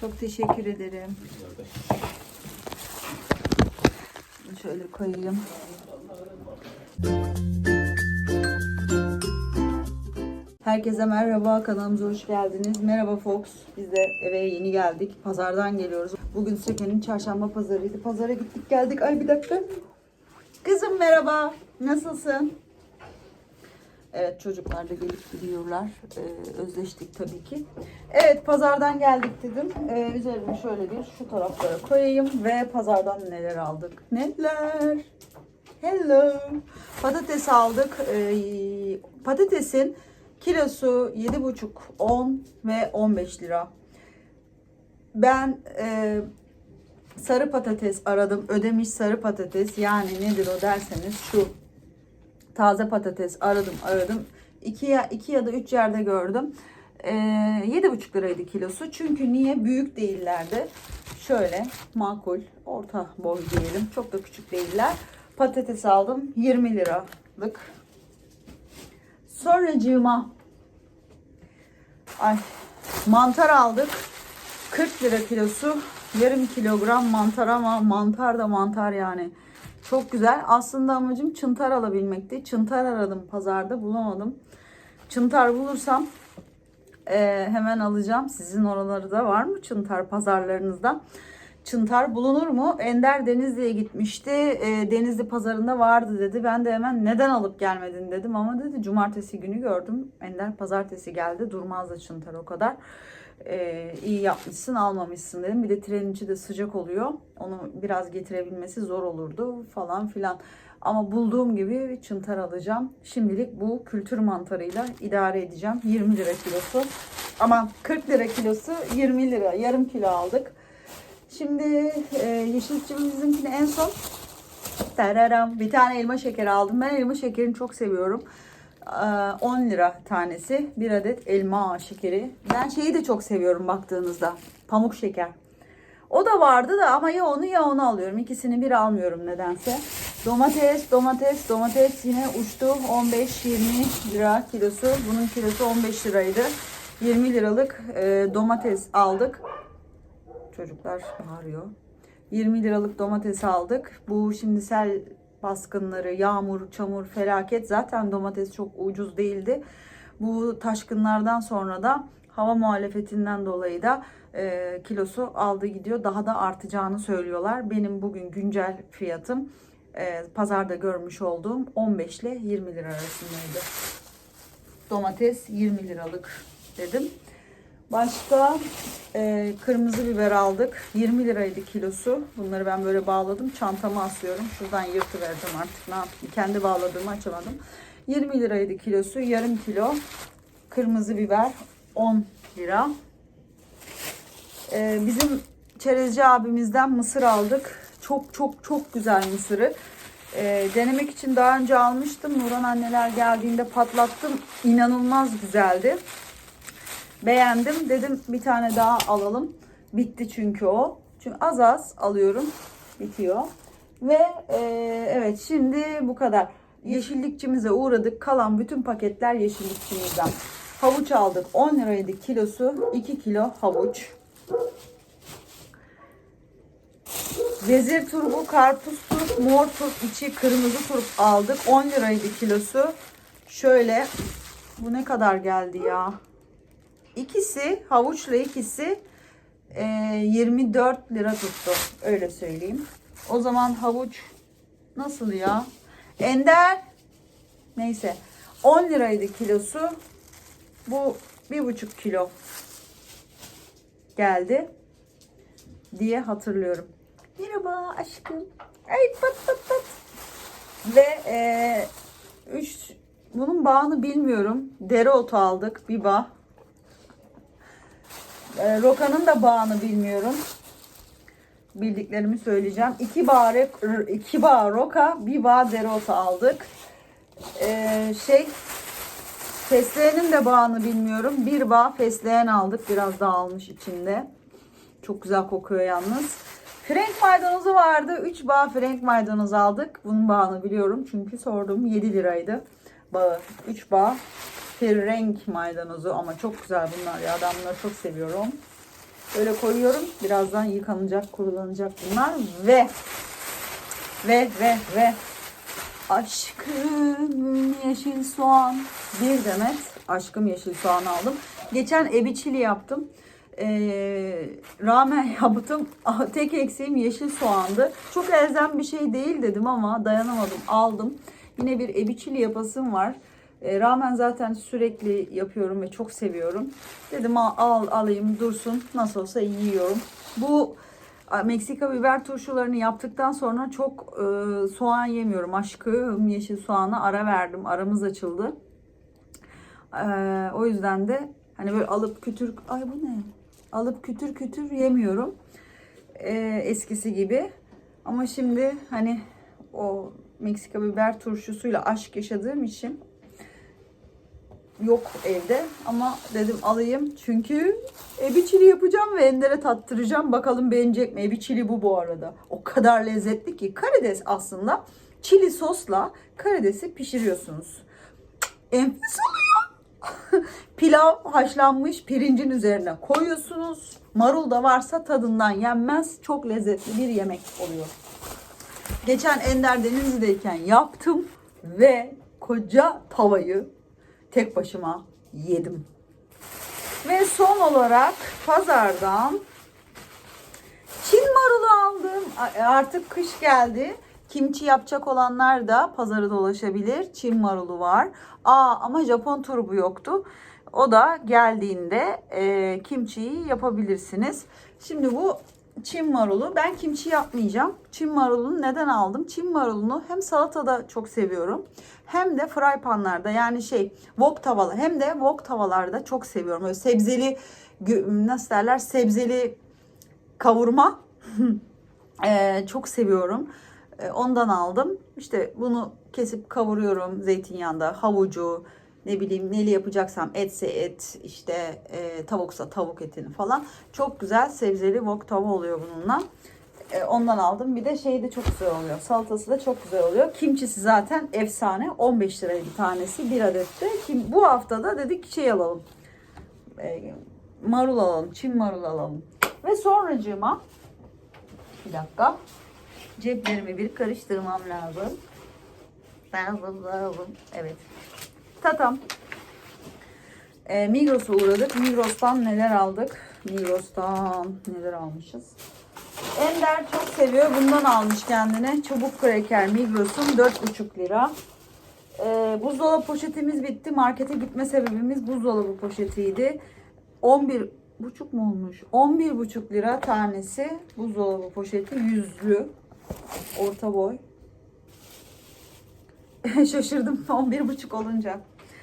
Çok teşekkür ederim. Şöyle koyayım. Herkese merhaba, kanalımıza hoş geldiniz. Merhaba Fox, biz de eve yeni geldik. Pazardan geliyoruz. Bugün Söke'nin çarşamba pazarıydı. Pazara gittik geldik. Ay bir dakika. Kızım merhaba, nasılsın? Evet çocuklar da gelip gidiyorlar. Ee, özleştik tabii ki. Evet pazardan geldik dedim. Ee, üzerine şöyle bir şu taraflara koyayım ve pazardan neler aldık? Neler? Hello. Patates aldık. Ee, patatesin kilosu 7,5, 10 ve 15 lira. Ben e, sarı patates aradım. Ödemiş sarı patates. Yani nedir o derseniz şu taze patates aradım aradım. İki ya, iki ya da üç yerde gördüm. Ee, yedi buçuk liraydı kilosu. Çünkü niye? Büyük değillerdi. Şöyle makul, orta boy diyelim. Çok da küçük değiller. Patates aldım. 20 liralık. Sonracığıma ay mantar aldık. 40 lira kilosu. Yarım kilogram mantar ama mantar da mantar yani. Çok güzel. Aslında amacım çıntar alabilmekti. Çıntar aradım pazarda bulamadım. Çıntar bulursam e, hemen alacağım. Sizin oralarda var mı çıntar pazarlarınızda? Çıntar bulunur mu? Ender Denizli'ye gitmişti. E, Denizli pazarında vardı dedi. Ben de hemen neden alıp gelmedin dedim. Ama dedi cumartesi günü gördüm. Ender pazartesi geldi. Durmaz da çıntar o kadar. Ee, iyi yapmışsın almamışsın dedim. Bir de trenin içi de sıcak oluyor. Onu biraz getirebilmesi zor olurdu falan filan. Ama bulduğum gibi çıntar alacağım. Şimdilik bu kültür mantarıyla idare edeceğim. 20 lira kilosu. Ama 40 lira kilosu 20 lira. Yarım kilo aldık. Şimdi e, yeşilçimizin en son tararam, bir tane elma şekeri aldım. Ben elma şekerini çok seviyorum. Ee, 10 lira tanesi. Bir adet elma şekeri. Ben şeyi de çok seviyorum baktığınızda. Pamuk şeker. O da vardı da ama ya onu ya onu alıyorum. İkisini bir almıyorum nedense. Domates, domates, domates yine uçtu. 15-20 lira kilosu. Bunun kilosu 15 liraydı. 20 liralık e, domates aldık. Çocuklar bağırıyor. 20 liralık domates aldık. Bu şimdi sel baskınları, yağmur, çamur, felaket. Zaten domates çok ucuz değildi. Bu taşkınlardan sonra da hava muhalefetinden dolayı da e, kilosu aldı gidiyor. Daha da artacağını söylüyorlar. Benim bugün güncel fiyatım e, pazarda görmüş olduğum 15 ile 20 lira arasındaydı. Domates 20 liralık dedim. Başka e, kırmızı biber aldık. 20 liraydı kilosu. Bunları ben böyle bağladım. Çantama asıyorum. Şuradan yırtıverdim artık. Ne yapayım? Kendi bağladığımı açamadım. 20 liraydı kilosu. Yarım kilo. Kırmızı biber 10 lira. E, bizim çerezci abimizden mısır aldık. Çok çok çok güzel mısırı. E, denemek için daha önce almıştım. Nuran anneler geldiğinde patlattım. İnanılmaz güzeldi. Beğendim. Dedim bir tane daha alalım. Bitti çünkü o. Çünkü az az alıyorum. Bitiyor. Ve e, evet şimdi bu kadar. Yeşillikçimize uğradık. Kalan bütün paketler yeşillikçimizden. Havuç aldık. 10 liraydı kilosu. 2 kilo havuç. Vezir turbu, karpuz turp, mor turp, içi kırmızı turp aldık. 10 liraydı kilosu. Şöyle bu ne kadar geldi ya? İkisi havuçla ikisi e, 24 lira tuttu. Öyle söyleyeyim. O zaman havuç nasıl ya? Ender neyse 10 liraydı kilosu. Bu bir buçuk kilo geldi diye hatırlıyorum. Merhaba aşkım. Ay pat pat pat. Ve e, üç, bunun bağını bilmiyorum. Dereotu aldık. Bir bağ. E, Roka'nın da bağını bilmiyorum. Bildiklerimi söyleyeceğim. İki bağ, iki bağ roka, bir bağ dereotu aldık. E, şey, fesleğenin de bağını bilmiyorum. Bir bağ fesleğen aldık. Biraz daha almış içinde. Çok güzel kokuyor yalnız. Frenk maydanozu vardı. 3 bağ frenk maydanoz aldık. Bunun bağını biliyorum çünkü sordum. 7 liraydı bağı. 3 bağ frenk maydanozu ama çok güzel bunlar ya. Ben bunları çok seviyorum. Böyle koyuyorum. Birazdan yıkanacak, kurulanacak bunlar ve ve ve ve aşkım yeşil soğan bir demet aşkım yeşil soğan aldım. Geçen ebiçili yaptım. Ee, ramen yaptım. Ah, Tek eksiğim yeşil soğandı. Çok elzem bir şey değil dedim ama dayanamadım. Aldım. Yine bir ebiçili yapasım var. Ee, ramen zaten sürekli yapıyorum ve çok seviyorum. Dedim al, al alayım dursun. Nasıl olsa yiyorum. Bu Meksika biber turşularını yaptıktan sonra çok e, soğan yemiyorum. Aşkım yeşil soğana ara verdim. Aramız açıldı. Ee, o yüzden de hani böyle alıp kütür ay bu ne? Alıp kütür kütür yemiyorum. Ee, eskisi gibi. Ama şimdi hani o Meksika biber turşusuyla aşk yaşadığım için yok evde ama dedim alayım çünkü ebiçili yapacağım ve Ender'e tattıracağım. Bakalım beğenecek mi? Ebiçili bu bu arada. O kadar lezzetli ki karides aslında çili sosla karidesi pişiriyorsunuz. Enfes oluyor. Pilav haşlanmış pirincin üzerine koyuyorsunuz. Marul da varsa tadından yenmez. Çok lezzetli bir yemek oluyor. Geçen Ender Denizli'deyken yaptım ve koca tavayı tek başıma yedim. Ve son olarak pazardan Çin marulu aldım. A- Artık kış geldi. Kimçi yapacak olanlar da pazarı dolaşabilir. Çin marulu var. Aa ama Japon turbu yoktu. O da geldiğinde e, kimçiyi yapabilirsiniz. Şimdi bu Çin marulu. Ben kimçi yapmayacağım. Çin marulunu neden aldım? Çin marulunu hem salatada çok seviyorum. Hem de fry panlarda yani şey wok tavalar hem de wok tavalarda çok seviyorum. Böyle sebzeli nasıl derler sebzeli kavurma Ee, çok seviyorum. Ee, ondan aldım. İşte bunu kesip kavuruyorum zeytinyağında. Havucu, ne bileyim neli yapacaksam etse et, işte e, tavuksa tavuk etini falan. Çok güzel sebzeli wok tava oluyor bununla. Ee, ondan aldım. Bir de şey de çok güzel oluyor. Salatası da çok güzel oluyor. Kimçisi zaten efsane. 15 liraydı tanesi bir adette. Kim, bu hafta da dedik şey alalım. Ee, marul alalım. Çin marul alalım. Ve sonracığıma bir dakika. Ceplerimi bir karıştırmam lazım. Lazım lazım. Evet. Tatam. Ee, Migros'a uğradık. Migros'tan neler aldık? Migros'tan neler almışız? Ender çok seviyor. Bundan almış kendine. Çubuk kreker Migros'un 4,5 lira. Ee, buzdolabı poşetimiz bitti. Markete gitme sebebimiz buzdolabı poşetiydi. 11 buçuk mu olmuş? 11 buçuk lira tanesi buzdolabı poşeti yüzlü. Orta boy. Şaşırdım 11 buçuk olunca.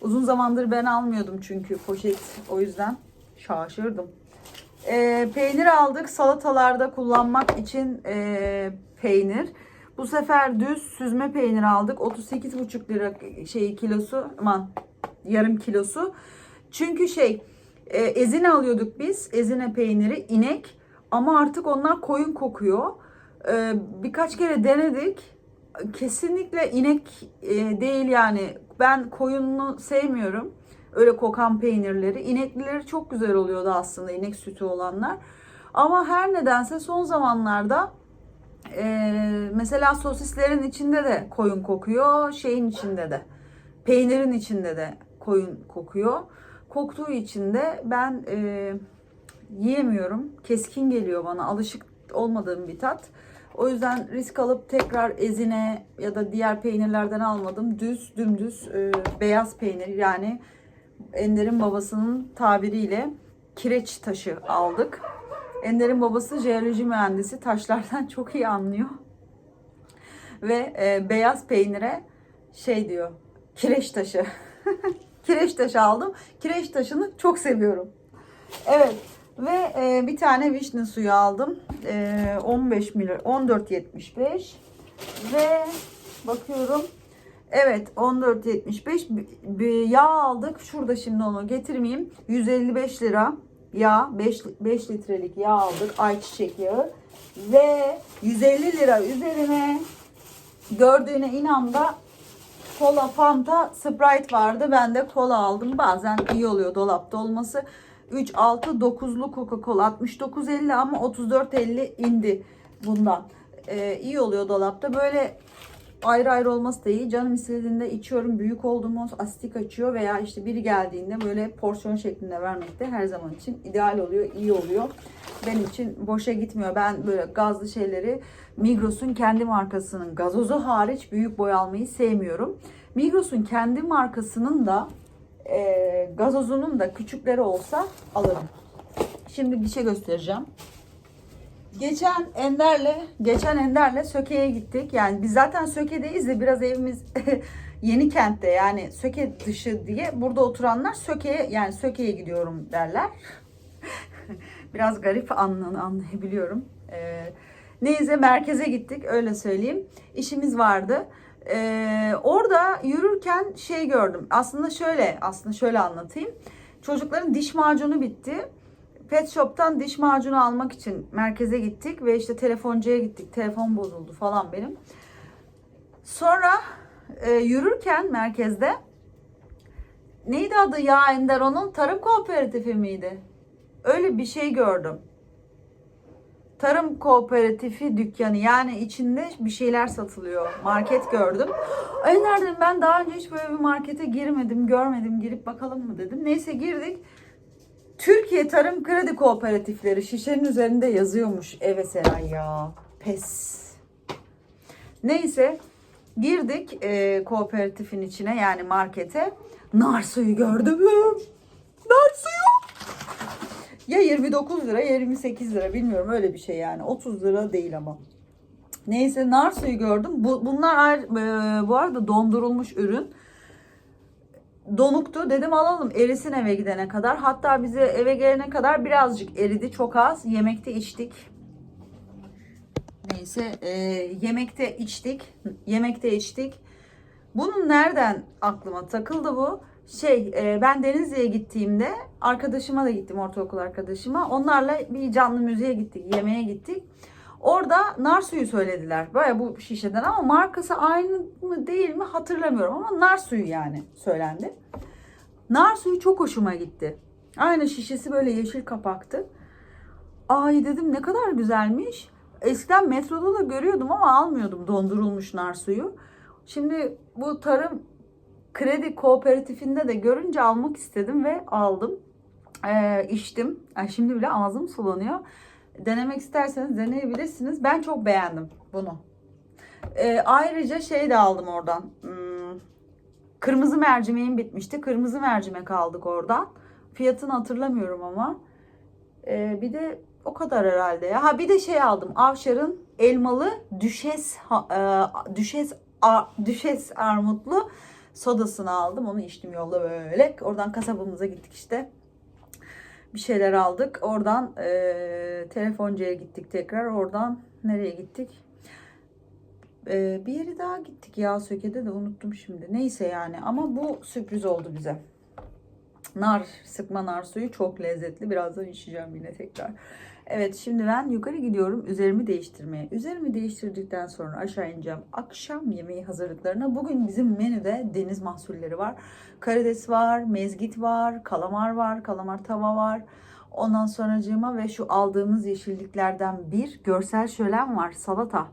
Uzun zamandır ben almıyordum çünkü poşet. O yüzden şaşırdım. Ee, peynir aldık. Salatalarda kullanmak için ee, peynir. Bu sefer düz süzme peynir aldık. 38,5 lira şey kilosu. Aman yarım kilosu. Çünkü şey e, ezine alıyorduk biz. Ezine peyniri inek. Ama artık onlar koyun kokuyor. E, birkaç kere denedik. Kesinlikle inek e, değil yani. Ben koyunlu sevmiyorum. Öyle kokan peynirleri. İneklileri çok güzel oluyordu aslında inek sütü olanlar. Ama her nedense son zamanlarda ee, mesela sosislerin içinde de koyun kokuyor, şeyin içinde de, peynirin içinde de koyun kokuyor. Koktuğu için de ben e, yiyemiyorum. Keskin geliyor bana, alışık olmadığım bir tat. O yüzden risk alıp tekrar ezine ya da diğer peynirlerden almadım. Düz, dümdüz e, beyaz peynir yani Ender'in babasının tabiriyle kireç taşı aldık. Ender'in babası jeoloji mühendisi. Taşlardan çok iyi anlıyor. Ve e, beyaz peynire şey diyor. Kireç taşı. kireç taşı aldım. Kireç taşını çok seviyorum. Evet. Ve e, bir tane vişne suyu aldım. E, 15 ml 14.75 ve bakıyorum Evet 14.75 bir- yağ aldık. Şurada şimdi onu getirmeyeyim. 155 lira yağ 5, 5 litrelik yağ aldık. Ayçiçek yağı. Ve 150 lira üzerine gördüğüne inan da kola, fanta, sprite vardı. Ben de kola aldım. Bazen iyi oluyor dolapta olması. 3, 6, 9'lu Coca-Cola 69.50 ama 34.50 indi bundan. Ee, iyi oluyor dolapta. Böyle ayrı ayrı olması da iyi. Canım istediğinde içiyorum. Büyük olduğumuz astik açıyor veya işte biri geldiğinde böyle porsiyon şeklinde vermek de her zaman için ideal oluyor, iyi oluyor. Benim için boşa gitmiyor. Ben böyle gazlı şeyleri Migros'un kendi markasının gazozu hariç büyük boy almayı sevmiyorum. Migros'un kendi markasının da e, gazozunun da küçükleri olsa alırım. Şimdi bir şey göstereceğim. Geçen Ender'le, geçen Ender'le Söke'ye gittik. Yani biz zaten Söke'deyiz de biraz evimiz yeni kentte yani Söke dışı diye burada oturanlar Söke'ye yani Söke'ye gidiyorum derler. biraz garip anla, anlayabiliyorum. Ee, neyse merkeze gittik öyle söyleyeyim. İşimiz vardı. Ee, orada yürürken şey gördüm. Aslında şöyle, aslında şöyle anlatayım. Çocukların diş macunu bitti. Pet Shop'tan diş macunu almak için merkeze gittik ve işte telefoncuya gittik. Telefon bozuldu falan benim. Sonra e, yürürken merkezde neydi adı ya Ender onun? Tarım kooperatifi miydi? Öyle bir şey gördüm. Tarım kooperatifi dükkanı yani içinde bir şeyler satılıyor. Market gördüm. Ay nereden ben daha önce hiç böyle bir markete girmedim, görmedim. Girip bakalım mı dedim. Neyse girdik. Türkiye Tarım Kredi Kooperatifleri şişenin üzerinde yazıyormuş. Evet Seray ya. Pes. Neyse girdik e, kooperatifin içine yani markete. Nar suyu gördüm. Nar suyu. Ya 29 lira ya 28 lira bilmiyorum öyle bir şey yani. 30 lira değil ama. Neyse nar suyu gördüm. Bu, bunlar e, bu arada dondurulmuş ürün donuktu. Dedim alalım erisin eve gidene kadar. Hatta bize eve gelene kadar birazcık eridi. Çok az. Yemekte içtik. Neyse e, yemekte içtik. Yemekte içtik. Bunun nereden aklıma takıldı bu? Şey e, ben Denizli'ye gittiğimde arkadaşıma da gittim ortaokul arkadaşıma. Onlarla bir canlı müziğe gittik. Yemeğe gittik. Orada nar suyu söylediler. Böyle bu şişeden ama markası aynı mı değil mi hatırlamıyorum ama nar suyu yani söylendi. Nar suyu çok hoşuma gitti. Aynı şişesi böyle yeşil kapaktı. Ay dedim ne kadar güzelmiş. Eskiden metroda da görüyordum ama almıyordum dondurulmuş nar suyu. Şimdi bu tarım kredi kooperatifinde de görünce almak istedim ve aldım. Ee, içtim. Ay şimdi bile ağzım sulanıyor. Denemek isterseniz deneyebilirsiniz. Ben çok beğendim bunu. Ee, ayrıca şey de aldım oradan. Hmm, kırmızı mercimeğim bitmişti. Kırmızı mercimek aldık oradan. Fiyatını hatırlamıyorum ama. Ee, bir de o kadar herhalde ya. Ha bir de şey aldım. Avşar'ın elmalı düşes e, düşes düşes armutlu sodasını aldım. Onu içtim yolda böyle. Oradan kasabımıza gittik işte bir şeyler aldık. Oradan e, telefoncuya gittik tekrar. Oradan nereye gittik? E, bir yere daha gittik ya Söke'de de unuttum şimdi. Neyse yani ama bu sürpriz oldu bize. Nar, sıkma nar suyu çok lezzetli. Birazdan içeceğim yine tekrar. Evet şimdi ben yukarı gidiyorum üzerimi değiştirmeye. Üzerimi değiştirdikten sonra aşağı ineceğim. Akşam yemeği hazırlıklarına. Bugün bizim menüde deniz mahsulleri var. Karides var, mezgit var, kalamar var, kalamar tava var. Ondan sonracığıma ve şu aldığımız yeşilliklerden bir görsel şölen var. Salata.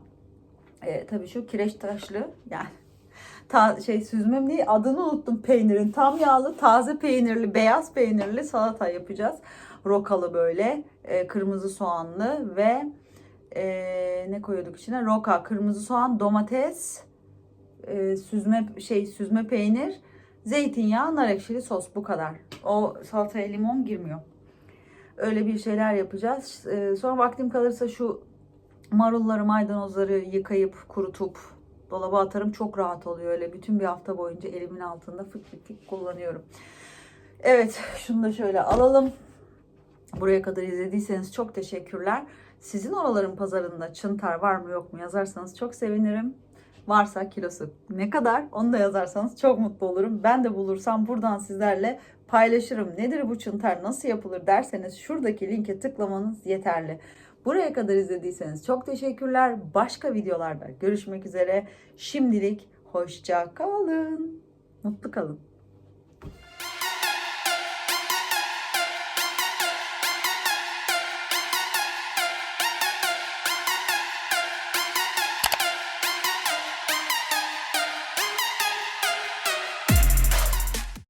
Ee, tabii şu kireç taşlı yani ta, şey süzmem değil adını unuttum peynirin. Tam yağlı, taze peynirli, beyaz peynirli salata yapacağız. Rokalı böyle, e, kırmızı soğanlı ve e, ne koyuyorduk içine? Roka, kırmızı soğan, domates, e, süzme şey süzme peynir, zeytinyağı, nar ekşili sos bu kadar. O salataya limon girmiyor. Öyle bir şeyler yapacağız. E, sonra vaktim kalırsa şu marulları, maydanozları yıkayıp kurutup dolaba atarım. Çok rahat oluyor öyle. Bütün bir hafta boyunca elimin altında fık fık fık kullanıyorum. Evet, şunu da şöyle alalım. Buraya kadar izlediyseniz çok teşekkürler. Sizin oraların pazarında çıntar var mı yok mu yazarsanız çok sevinirim. Varsa kilosu ne kadar onu da yazarsanız çok mutlu olurum. Ben de bulursam buradan sizlerle paylaşırım. Nedir bu çıntar nasıl yapılır derseniz şuradaki linke tıklamanız yeterli. Buraya kadar izlediyseniz çok teşekkürler. Başka videolarda görüşmek üzere. Şimdilik hoşça kalın. Mutlu kalın.